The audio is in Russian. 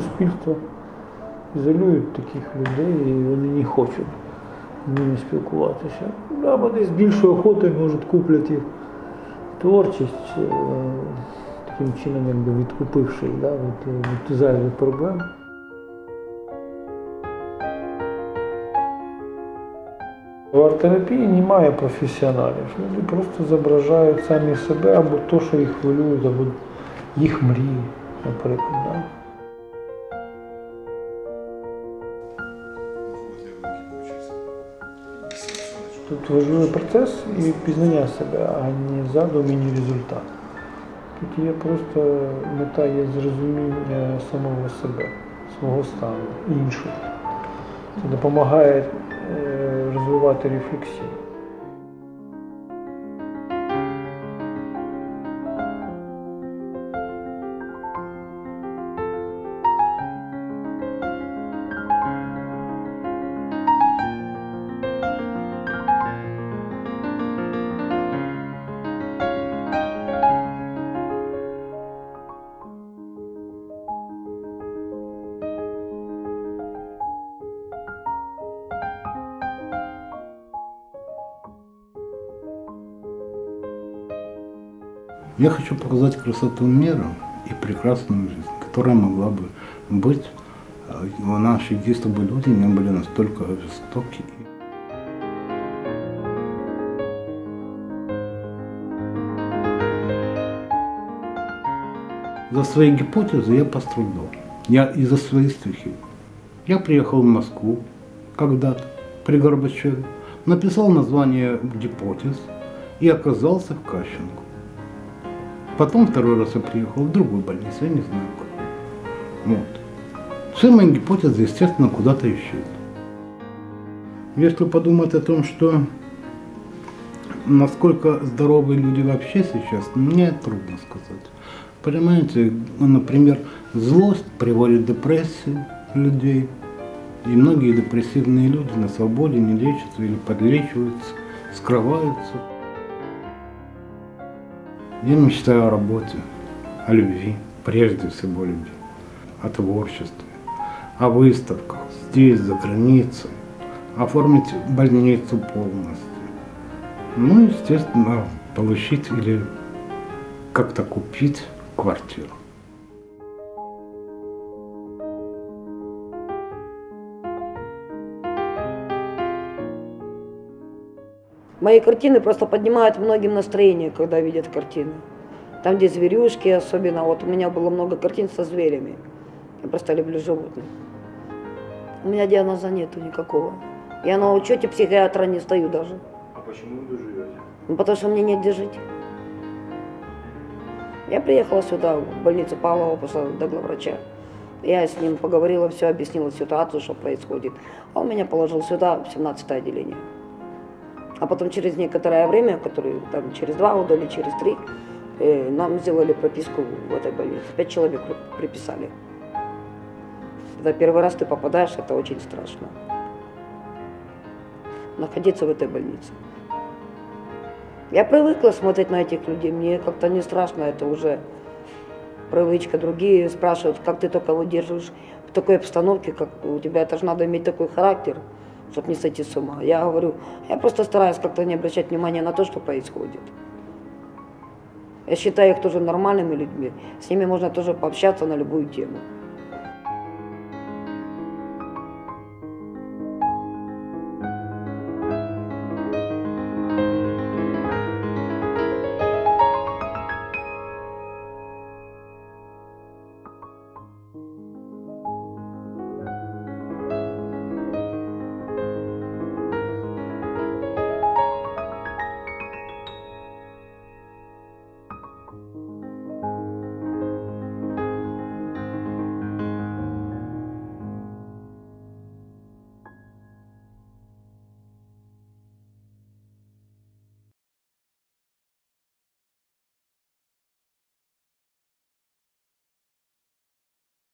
суспільство ізолюють таких людей і вони не хочуть з ними спілкуватися. Да, вони з більшою охотою можуть куплять їх творчість, е, таким чином якби відкупивши да, від, від зайвих проблем. В арт-терапії немає професіоналів. Люди просто зображають самі себе або то, що їх хвилює, або їх мрії, наприклад. Да. Тут важливий процес і пізнання себе, а не задум і не результат. Тут є просто мета є зрозуміння самого себе, свого стану, іншого. Це допомагає е, розвивати рефлексію. Я хочу показать красоту мира и прекрасную жизнь, которая могла бы быть, у наши если бы люди не были настолько жестоки. За свои гипотезы я пострадал. Я из-за своих стихий. Я приехал в Москву когда-то при Горбачеве, написал название гипотез и оказался в Кащенко. Потом второй раз я приехал в другую больницу, я не знаю как. Вот. Все мои гипотезы, естественно, куда-то исчезли. Если подумать о том, что насколько здоровы люди вообще сейчас, мне трудно сказать. Понимаете, например, злость приводит к депрессии людей. И многие депрессивные люди на свободе не лечатся или подлечиваются, скрываются. Я мечтаю о работе, о любви, прежде всего любви, о творчестве, о выставках здесь, за границей, оформить больницу полностью. Ну, естественно, получить или как-то купить квартиру. Мои картины просто поднимают многим настроение, когда видят картины. Там, где зверюшки особенно. Вот у меня было много картин со зверями. Я просто люблю животных. У меня диагноза нету никакого. Я на учете психиатра не стою даже. А почему вы живете? Ну, потому что мне нет где жить. Я приехала сюда, в больницу Павлова, пошла до главврача. Я с ним поговорила, все объяснила ситуацию, что происходит. А он меня положил сюда, в 17 отделение. А потом через некоторое время, которые там через два года или через три, э, нам сделали прописку в этой больнице. Пять человек при- приписали. Когда первый раз ты попадаешь, это очень страшно. Находиться в этой больнице. Я привыкла смотреть на этих людей, мне как-то не страшно, это уже привычка. Другие спрашивают, как ты только выдерживаешь в такой обстановке, как у тебя, это же надо иметь такой характер, чтобы не сойти с ума. Я говорю, я просто стараюсь как-то не обращать внимания на то, что происходит. Я считаю их тоже нормальными людьми, с ними можно тоже пообщаться на любую тему.